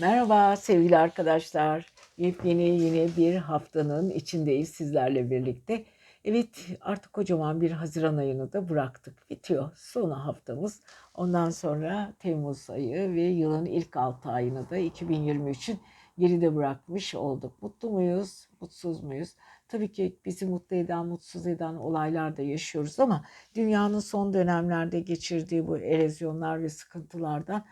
Merhaba sevgili arkadaşlar. Yepyeni yine bir haftanın içindeyiz sizlerle birlikte. Evet artık kocaman bir Haziran ayını da bıraktık. Bitiyor son haftamız. Ondan sonra Temmuz ayı ve yılın ilk 6 ayını da 2023'ün geride bırakmış olduk. Mutlu muyuz, mutsuz muyuz? Tabii ki bizi mutlu eden, mutsuz eden olaylar da yaşıyoruz ama dünyanın son dönemlerde geçirdiği bu erozyonlar ve sıkıntılardan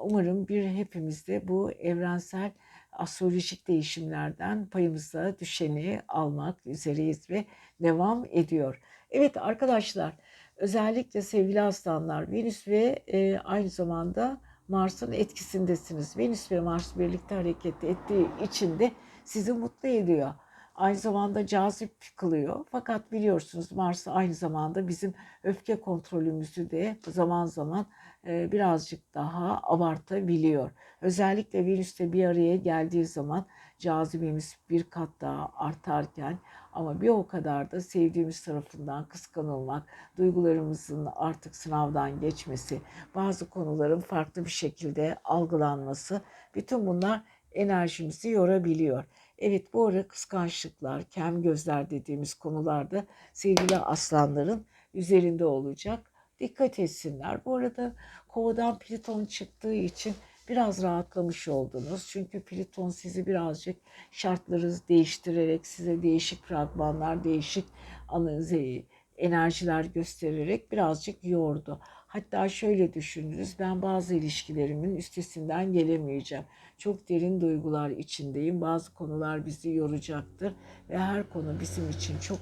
Umarım bir hepimiz de bu evrensel astrolojik değişimlerden payımıza düşeni almak üzereyiz ve devam ediyor. Evet arkadaşlar özellikle sevgili aslanlar Venüs ve e, aynı zamanda Mars'ın etkisindesiniz. Venüs ve Mars birlikte hareket ettiği için de sizi mutlu ediyor. Aynı zamanda cazip kılıyor. Fakat biliyorsunuz Mars aynı zamanda bizim öfke kontrolümüzü de zaman zaman e, birazcık daha abartabiliyor. Özellikle virüste bir araya geldiği zaman cazibemiz bir kat daha artarken ama bir o kadar da sevdiğimiz tarafından kıskanılmak, duygularımızın artık sınavdan geçmesi, bazı konuların farklı bir şekilde algılanması, bütün bunlar enerjimizi yorabiliyor. Evet bu ara kıskançlıklar, kem gözler dediğimiz konularda sevgili aslanların üzerinde olacak dikkat etsinler. Bu arada kovadan Plüton çıktığı için biraz rahatlamış oldunuz. Çünkü Plüton sizi birazcık şartları değiştirerek size değişik fragmanlar, değişik analizi, enerjiler göstererek birazcık yordu. Hatta şöyle düşünürüz, ben bazı ilişkilerimin üstesinden gelemeyeceğim. Çok derin duygular içindeyim. Bazı konular bizi yoracaktır ve her konu bizim için çok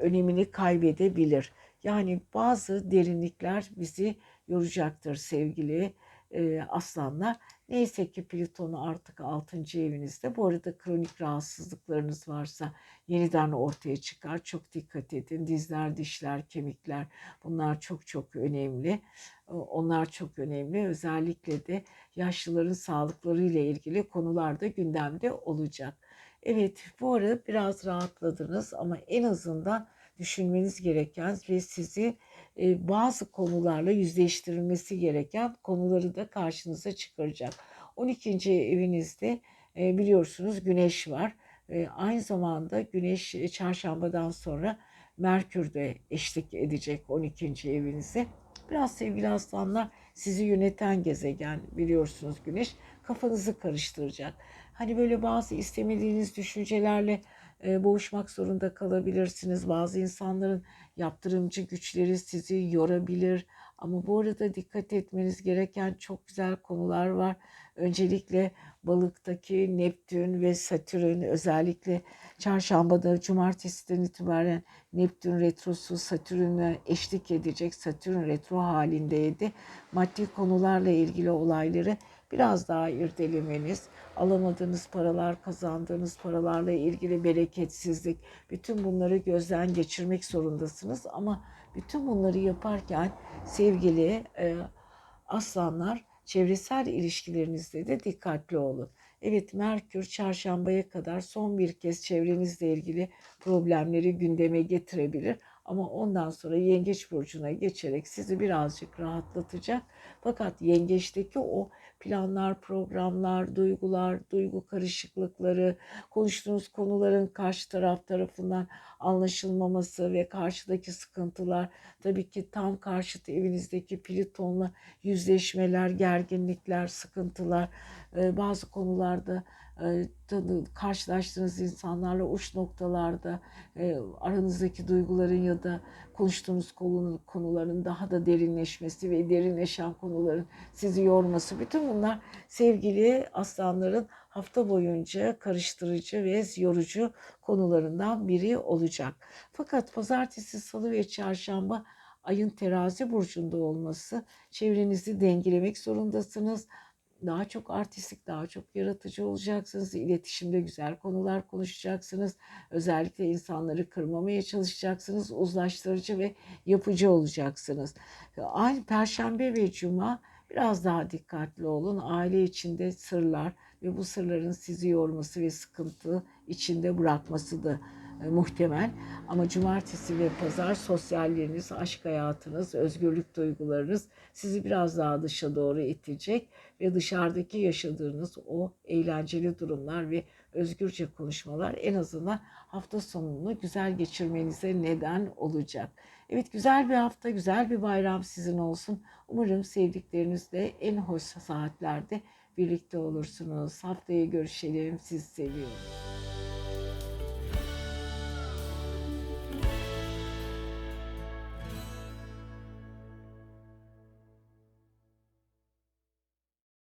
önemini kaybedebilir. Yani bazı derinlikler bizi yoracaktır sevgili e, aslanlar. Neyse ki Plüton'u artık 6. evinizde. Bu arada kronik rahatsızlıklarınız varsa yeniden ortaya çıkar. Çok dikkat edin. Dizler, dişler, kemikler bunlar çok çok önemli. Onlar çok önemli. Özellikle de yaşlıların sağlıkları ile ilgili konular da gündemde olacak. Evet bu ara biraz rahatladınız ama en azından düşünmeniz gereken ve sizi e, bazı konularla yüzleştirilmesi gereken konuları da karşınıza çıkaracak. 12. evinizde e, biliyorsunuz güneş var. E, aynı zamanda güneş çarşambadan sonra Merkür de eşlik edecek 12. evinize. Biraz sevgili aslanlar sizi yöneten gezegen biliyorsunuz güneş kafanızı karıştıracak. Hani böyle bazı istemediğiniz düşüncelerle boğuşmak zorunda kalabilirsiniz. Bazı insanların yaptırımcı güçleri sizi yorabilir. Ama bu arada dikkat etmeniz gereken çok güzel konular var. Öncelikle balıktaki Neptün ve Satürn özellikle çarşambada cumartesiden itibaren Neptün retrosu Satürn'e eşlik edecek. Satürn retro halindeydi. Maddi konularla ilgili olayları biraz daha irdelemeniz, alamadığınız paralar, kazandığınız paralarla ilgili bereketsizlik, bütün bunları gözden geçirmek zorundasınız. Ama bütün bunları yaparken sevgili e, aslanlar çevresel ilişkilerinizde de dikkatli olun. Evet Merkür çarşambaya kadar son bir kez çevrenizle ilgili problemleri gündeme getirebilir. Ama ondan sonra yengeç burcuna geçerek sizi birazcık rahatlatacak. Fakat yengeçteki o planlar, programlar, duygular, duygu karışıklıkları, konuştuğunuz konuların karşı taraf tarafından anlaşılmaması ve karşıdaki sıkıntılar, tabii ki tam karşıt evinizdeki Plüton'la yüzleşmeler, gerginlikler, sıkıntılar, bazı konularda karşılaştığınız insanlarla uç noktalarda aranızdaki duyguların ya da konuştuğunuz konuların daha da derinleşmesi ve derinleşen konuların sizi yorması bütün bunlar sevgili aslanların hafta boyunca karıştırıcı ve yorucu konularından biri olacak. Fakat pazartesi, salı ve çarşamba ayın terazi burcunda olması çevrenizi dengelemek zorundasınız daha çok artistik, daha çok yaratıcı olacaksınız. İletişimde güzel konular konuşacaksınız. Özellikle insanları kırmamaya çalışacaksınız. Uzlaştırıcı ve yapıcı olacaksınız. Aynı Perşembe ve Cuma biraz daha dikkatli olun. Aile içinde sırlar ve bu sırların sizi yorması ve sıkıntı içinde bırakması da muhtemel. Ama cumartesi ve pazar sosyalleriniz, aşk hayatınız, özgürlük duygularınız sizi biraz daha dışa doğru itecek ve dışarıdaki yaşadığınız o eğlenceli durumlar ve özgürce konuşmalar en azından hafta sonunu güzel geçirmenize neden olacak. Evet güzel bir hafta, güzel bir bayram sizin olsun. Umarım sevdiklerinizle en hoş saatlerde birlikte olursunuz. Haftaya görüşelim. Sizi seviyorum.